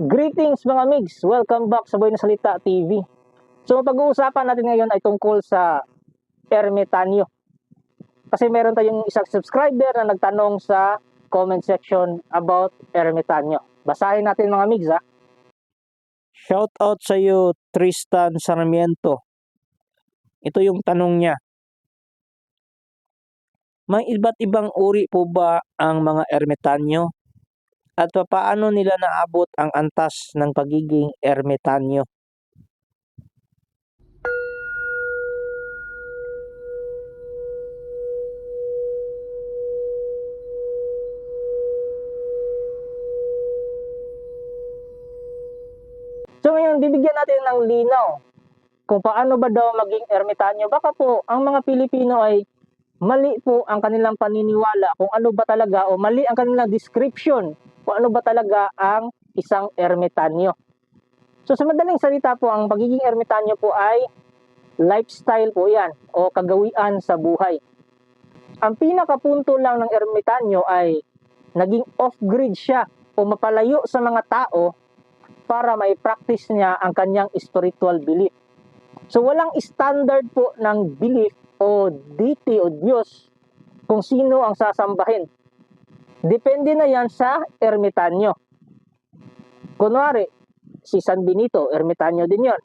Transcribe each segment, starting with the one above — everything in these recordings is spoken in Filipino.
Greetings mga migs! Welcome back sa Boy na Salita TV. So pag-uusapan natin ngayon ay tungkol sa ermitanyo. Kasi meron tayong isang subscriber na nagtanong sa comment section about ermitanyo. Basahin natin mga migs ha. Shout out sa iyo Tristan Sarmiento. Ito yung tanong niya. May iba't ibang uri po ba ang mga ermitanyo? At paano nila naabot ang antas ng pagiging ermitanyo? So ngayon, bibigyan natin ng linaw kung paano ba daw maging ermitanyo. Baka po, ang mga Pilipino ay mali po ang kanilang paniniwala kung ano ba talaga o mali ang kanilang description kung ano ba talaga ang isang ermitanyo. So sa madaling salita po, ang pagiging ermitanyo po ay lifestyle po yan o kagawian sa buhay. Ang pinakapunto lang ng ermitanyo ay naging off-grid siya o mapalayo sa mga tao para may practice niya ang kanyang spiritual belief. So walang standard po ng belief o deity o Diyos kung sino ang sasambahin. Depende na yan sa ermitanyo. Kunwari, si San Benito, ermitanyo din yon.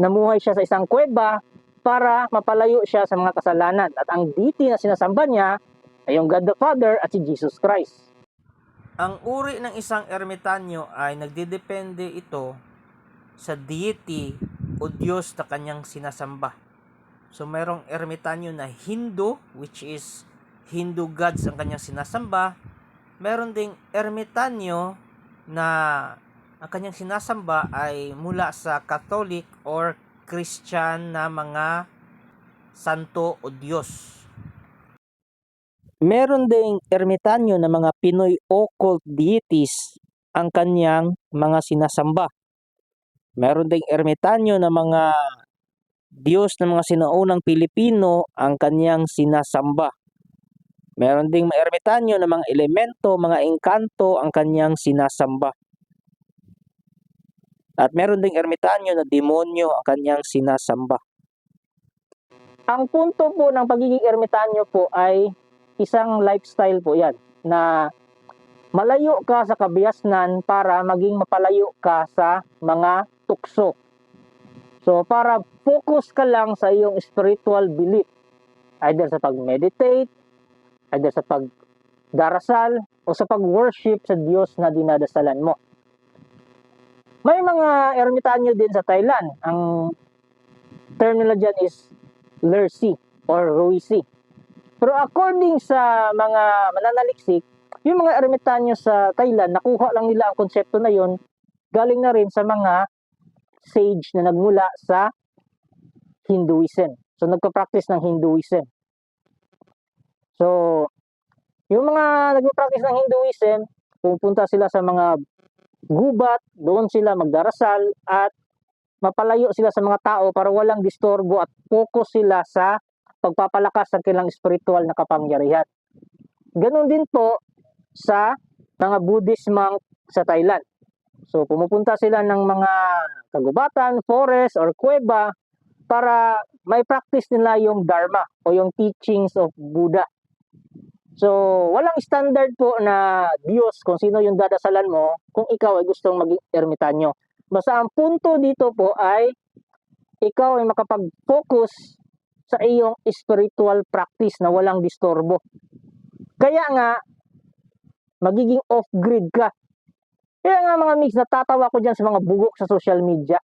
Namuhay siya sa isang kuweba para mapalayo siya sa mga kasalanan. At ang deity na sinasamba niya ay yung God the Father at si Jesus Christ. Ang uri ng isang ermitanyo ay nagdidepende ito sa deity o Diyos na kanyang sinasamba. So mayroong ermitanyo na Hindu which is Hindu gods ang kanyang sinasamba. Meron ding ermitanyo na ang kanyang sinasamba ay mula sa Catholic or Christian na mga santo o Diyos. Meron ding ermitanyo na mga Pinoy occult deities ang kanyang mga sinasamba. Meron ding ermitanyo na mga Diyos ng mga sinaunang Pilipino ang kanyang sinasamba. Meron ding mga ermitanyo na mga elemento, mga engkanto ang kanyang sinasamba. At meron ding ermitanyo na demonyo ang kanyang sinasamba. Ang punto po ng pagiging ermitanyo po ay isang lifestyle po yan na malayo ka sa kabiasnan para maging mapalayo ka sa mga tukso. So para focus ka lang sa iyong spiritual belief either sa pag-meditate, either sa pagdarasal o sa pag-worship sa Diyos na dinadasalan mo. May mga ermitanyo din sa Thailand. Ang term nila dyan is Lersi or Ruisi. Pero according sa mga mananaliksik, yung mga ermitanyo sa Thailand, nakuha lang nila ang konsepto na yon galing na rin sa mga sage na nagmula sa Hinduism. So, nagpa-practice ng Hinduism. So, yung mga nagpa-practice ng Hinduism, pupunta sila sa mga gubat, doon sila magdarasal at mapalayo sila sa mga tao para walang disturbo at focus sila sa pagpapalakas ng kanilang spiritual na kapangyarihan. Ganon din po sa mga Buddhist monk sa Thailand. So pumupunta sila ng mga kagubatan, forest or kuweba para may practice nila yung dharma o yung teachings of Buddha. So, walang standard po na Diyos kung sino yung dadasalan mo kung ikaw ay gustong maging ermitanyo. Basta ang punto dito po ay ikaw ay makapag-focus sa iyong spiritual practice na walang disturbo. Kaya nga, magiging off-grid ka. Kaya nga mga mix, natatawa ko dyan sa mga bugok sa social media.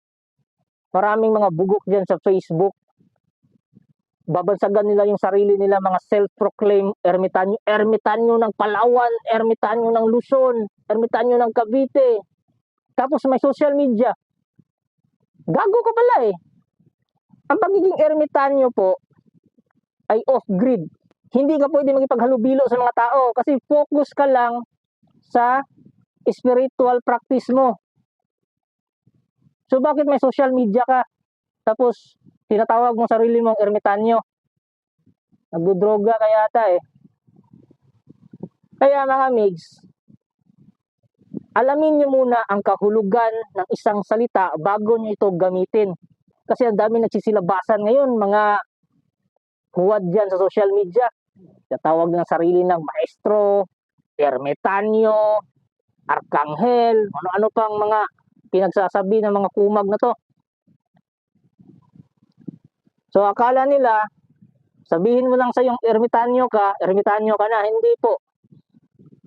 Maraming mga bugok dyan sa Facebook. Babansagan nila yung sarili nila, mga self-proclaimed ermitanyo. Ermitanyo ng Palawan, ermitanyo ng Luzon, ermitanyo ng Cavite. Tapos may social media. Gago ka pala eh. Ang pagiging ermitanyo po ay off-grid. Hindi ka pwede magipaghalubilo sa mga tao kasi focus ka lang sa spiritual practice mo. So bakit may social media ka? Tapos tinatawag mo sarili mong ermitanyo. Nagdodroga ka yata eh. Kaya mga migs, alamin nyo muna ang kahulugan ng isang salita bago nyo ito gamitin. Kasi ang dami nagsisilabasan ngayon, mga huwad dyan sa social media. Tatawag ng sarili ng maestro, ermetanyo, arkanghel, ano-ano pang mga pinagsasabi ng mga kumag na to. So akala nila, sabihin mo lang sa yung ermitanyo ka, ermitanyo ka na, hindi po.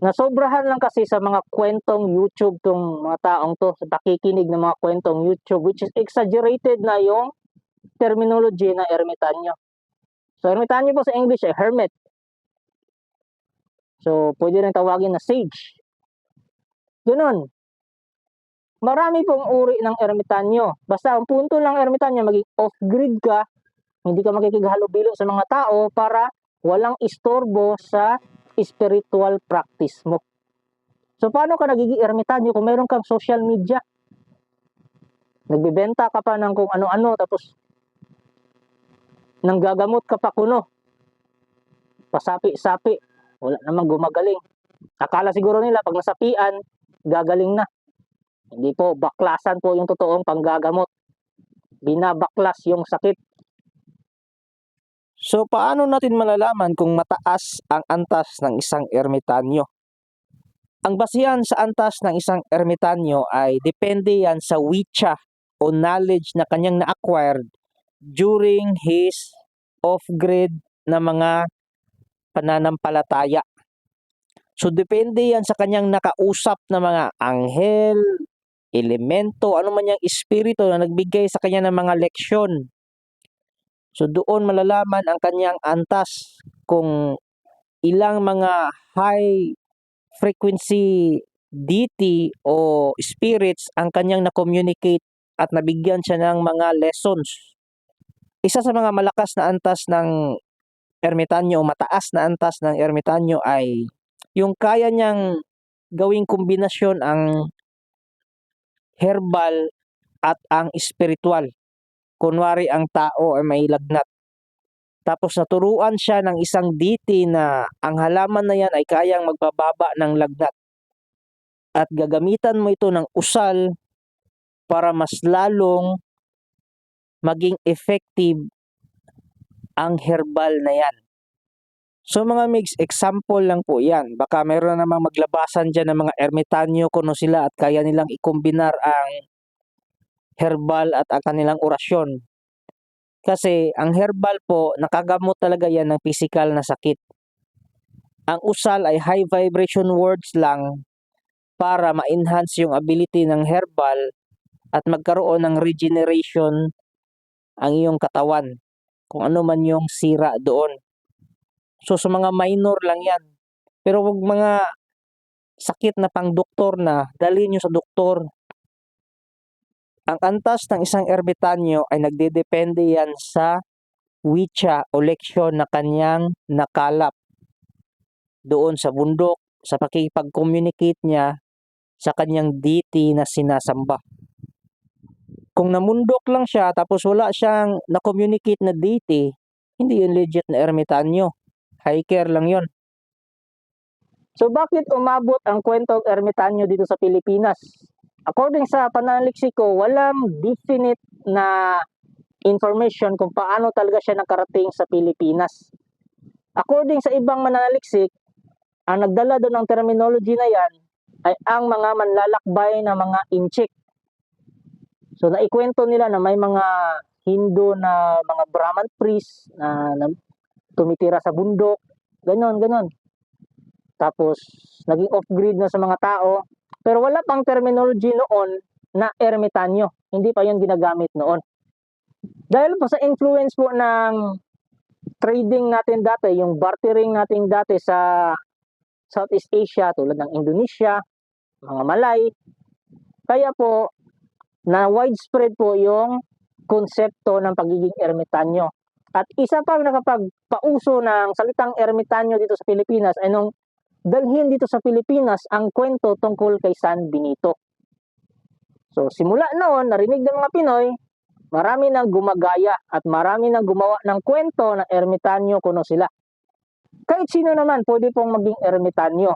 Nasobrahan lang kasi sa mga kwentong YouTube tong mga taong to, sa pakikinig ng mga kwentong YouTube, which is exaggerated na yung terminology na ermitanyo. So ermitanyo po sa English ay hermit. So pwede rin tawagin na sage. Ganun. Marami pong uri ng ermitanyo. Basta ang punto ng ermitanyo, maging off-grid ka, hindi ka makikighalubilo sa mga tao para walang istorbo sa spiritual practice mo. So, paano ka nagiging ermitanyo kung meron kang social media? Nagbibenta ka pa ng kung ano-ano, tapos nanggagamot ka pa kuno. Pasapi-sapi. Wala namang gumagaling. Akala siguro nila pag nasapian, gagaling na. Hindi po, baklasan po yung totoong panggagamot. Binabaklas yung sakit. So paano natin malalaman kung mataas ang antas ng isang ermitanyo? Ang basihan sa antas ng isang ermitanyo ay depende yan sa witcha o knowledge na kanyang na-acquired during his off-grid na mga pananampalataya. So depende yan sa kanyang nakausap na mga anghel, elemento, ano man yung espiritu na nagbigay sa kanya ng mga leksyon. So doon malalaman ang kanyang antas kung ilang mga high frequency deity o spirits ang kanyang na-communicate at nabigyan siya ng mga lessons. Isa sa mga malakas na antas ng ermitanyo o mataas na antas ng ermitanyo ay yung kaya niyang gawing kombinasyon ang herbal at ang spiritual kunwari ang tao ay may lagnat. Tapos naturuan siya ng isang deity na ang halaman na yan ay kayang magpababa ng lagnat. At gagamitan mo ito ng usal para mas lalong maging effective ang herbal na yan. So mga mix, example lang po yan. Baka meron namang maglabasan dyan ng mga ermitanyo kuno sila at kaya nilang ikombinar ang herbal at ang kanilang orasyon. Kasi ang herbal po, nakagamot talaga yan ng physical na sakit. Ang usal ay high vibration words lang para ma-enhance yung ability ng herbal at magkaroon ng regeneration ang iyong katawan. Kung ano man yung sira doon. So sa mga minor lang yan. Pero wag mga sakit na pang doktor na, dalhin nyo sa doktor ang antas ng isang ermitanyo ay nagdedepende yan sa witcha o leksyon na kanyang nakalap doon sa bundok sa pakikipag-communicate niya sa kanyang deity na sinasamba. Kung namundok lang siya tapos wala siyang na-communicate na deity, hindi yun legit na ermitanyo. Hiker lang yon. So bakit umabot ang kwentong ermitanyo dito sa Pilipinas? According sa pananaliksiko, walang definite na information kung paano talaga siya nakarating sa Pilipinas. According sa ibang mananaliksik, ang nagdala doon ng terminology na yan ay ang mga manlalakbay na mga inchik. So naikwento nila na may mga Hindu na mga Brahman priest na, na tumitira sa bundok, ganon, ganon. Tapos naging off-grid na sa mga tao, pero wala pang terminology noon na ermitanyo. Hindi pa yun ginagamit noon. Dahil po sa influence po ng trading natin dati, yung bartering natin dati sa Southeast Asia tulad ng Indonesia, mga Malay, kaya po na widespread po yung konsepto ng pagiging ermitanyo. At isa pa nakapagpauso ng salitang ermitanyo dito sa Pilipinas ay nung dalhin dito sa Pilipinas ang kwento tungkol kay San Benito. So simula noon, narinig ng mga Pinoy, marami nang gumagaya at marami nang gumawa ng kwento na ermitanyo kuno sila. Kahit sino naman pwede pong maging ermitanyo.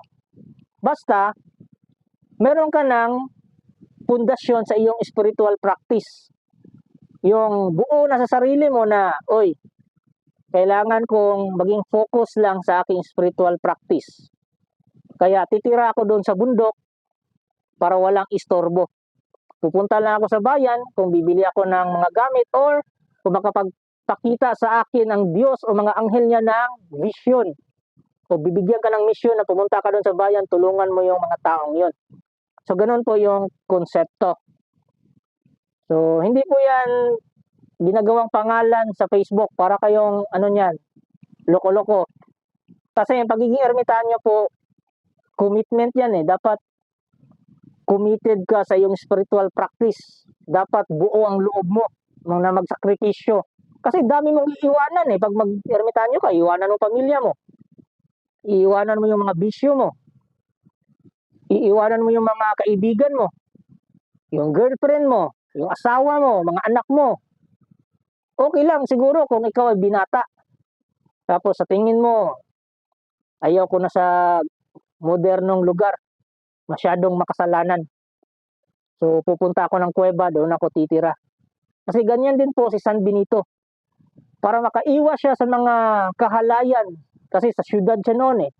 Basta, meron ka ng pundasyon sa iyong spiritual practice. Yung buo na sa sarili mo na, oy, kailangan kong maging focus lang sa aking spiritual practice. Kaya titira ako doon sa bundok para walang istorbo. Pupunta lang ako sa bayan kung bibili ako ng mga gamit or kung makapagpakita sa akin ang Diyos o mga anghel niya ng vision. O bibigyan ka ng mission na pumunta ka doon sa bayan, tulungan mo yung mga taong yon. So, ganun po yung konsepto. So, hindi po yan ginagawang pangalan sa Facebook para kayong ano niyan, loko-loko. Kasi yung pagiging ermitanyo po, commitment yan eh. Dapat committed ka sa iyong spiritual practice. Dapat buo ang loob mo na magsakripisyo. Kasi dami mong iiwanan eh. Pag mag-ermitanyo ka, iiwanan mo pamilya mo. Iiwanan mo yung mga bisyo mo. Iiwanan mo yung mga kaibigan mo. Yung girlfriend mo. Yung asawa mo. Mga anak mo. Okay lang siguro kung ikaw ay binata. Tapos sa tingin mo, ayaw ko na sa modernong lugar. Masyadong makasalanan. So pupunta ako ng kuweba, doon ako titira. Kasi ganyan din po si San Benito. Para makaiwas siya sa mga kahalayan. Kasi sa syudad siya noon eh.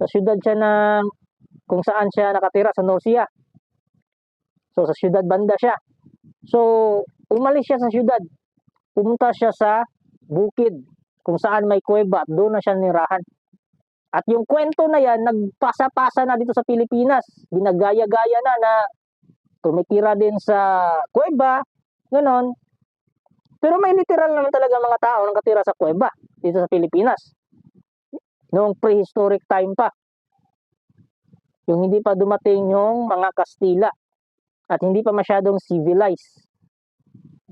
Sa syudad siya ng kung saan siya nakatira sa Norcia. So sa syudad banda siya. So umalis siya sa syudad. Pumunta siya sa bukid kung saan may kuweba at doon na siya nirahan. At yung kwento na yan, nagpasa-pasa na dito sa Pilipinas. Ginagaya-gaya na na tumitira din sa kuweba, ganon. Pero may literal naman talaga mga tao nakatira sa kuweba dito sa Pilipinas. Noong prehistoric time pa. Yung hindi pa dumating yung mga Kastila at hindi pa masyadong civilized.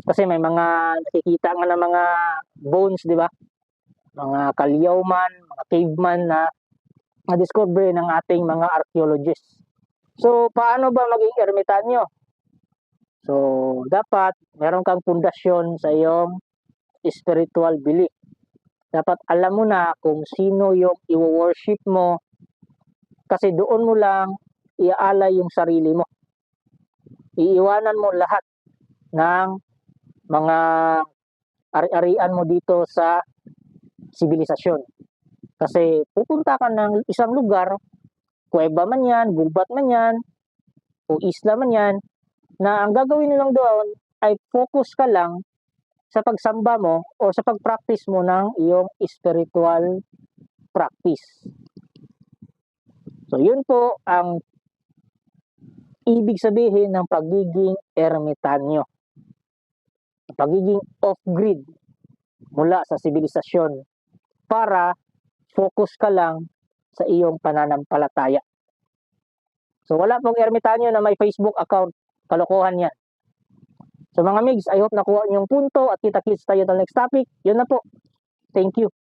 Kasi may mga nakikita nga ng mga bones, di ba? Mga kalyaw man, mga caveman na na-discover ng ating mga archaeologists. So, paano ba maging ermitanyo? So, dapat meron kang pundasyon sa iyong spiritual belief. Dapat alam mo na kung sino yung i-worship mo kasi doon mo lang iaalay yung sarili mo. Iiwanan mo lahat ng mga ari-arian mo dito sa sibilisasyon. Kasi pupunta ka ng isang lugar, kuweba man yan, gubat man yan, o isla man yan, na ang gagawin lang doon ay focus ka lang sa pagsamba mo o sa pag-practice mo ng iyong spiritual practice. So, yun po ang ibig sabihin ng pagiging ermitanyo. Pagiging off-grid mula sa sibilisasyon para focus ka lang sa iyong pananampalataya. So, wala pong ermitanyo na may Facebook account. Kalokohan yan. So, mga migs, I hope nakuha niyo punto at kita-kits tayo sa next topic. Yun na po. Thank you.